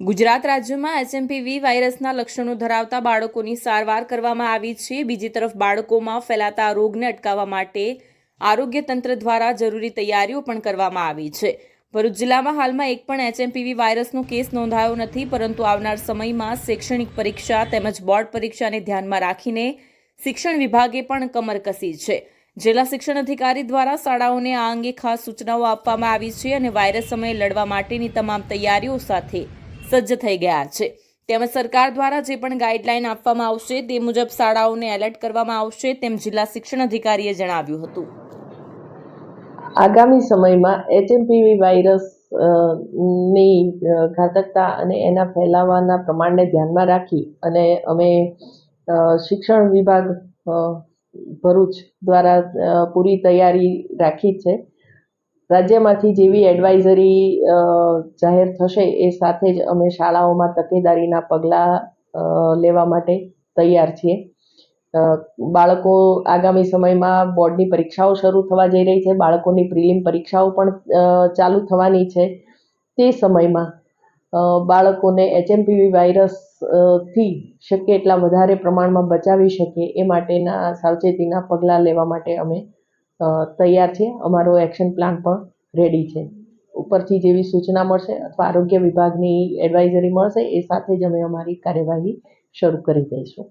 ગુજરાત રાજ્યમાં એચએમપીવી વાયરસના લક્ષણો ધરાવતા બાળકોની સારવાર કરવામાં આવી છે. બીજી તરફ બાળકોમાં ફેલાતા રોગને અટકાવવા માટે આરોગ્ય તંત્ર દ્વારા જરૂરી તૈયારીઓ પણ કરવામાં આવી છે. ભરૂચ જિલ્લામાં હાલમાં એક પણ એચએમપીવી વાયરસનો કેસ નોંધાયો નથી, પરંતુ આવનાર સમયમાં શૈક્ષણિક પરીક્ષા તેમજ બોર્ડ પરીક્ષાને ધ્યાનમાં રાખીને શિક્ષણ વિભાગે પણ કમર કસી છે. જિલ્લા શિક્ષણ અધિકારી દ્વારા શાળાઓને આ અંગે ખાસ સૂચનાઓ આપવામાં આવી છે અને વાયરસ સમયે લડવા માટેની તમામ તૈયારીઓ સાથે સજ્જ થઈ ગયા છે. તેમજ સરકાર દ્વારા જે પણ ગાઈડલાઈન આપવામાં આવશે તે મુજબ શાળાઓને એલર્ટ કરવામાં આવશે તેમ જિલ્લા શિક્ષણ અધિકારીએ જણાવ્યું હતું. આગામી સમયમાં એચએમપીવી વાયરસની ઘાતકતા અને એના ફેલાવાના પ્રમાણને ધ્યાનમાં રાખી અને અમે શિક્ષણ વિભાગ ભરૂચ દ્વારા પૂરી તૈયારી રાખી છે. રાજ્યમાંથી જેવી એડવાઇઝરી જાહેર થશે એ સાથે જ અમે શાળાઓમાં તકેદારીના પગલાં લેવા માટે તૈયાર છીએ. બાળકો આગામી સમયમાં બોર્ડની પરીક્ષાઓ શરૂ થવા જઈ રહી છે. બાળકોની પ્રિલિમ પરીક્ષાઓ પણ ચાલુ થવાની છે તે સમયમાં. બાળકોને એચએમપીવી વાયરસથી શક્ય એટલા વધારે પ્રમાણમાં બચાવી શકીએ એ માટેના સાવચેતીના પગલાં લેવા માટે અમે તૈયાર છે. અમારો એક્શન પ્લાન પણ રેડી છે. ઉપરથી જેવી સૂચના મળશે અથવા આરોગ્ય વિભાગની એડવાઇઝરી મળશે, એ સાથે જ અમે અમારી કાર્યવાહી શરૂ કરી દઈશું.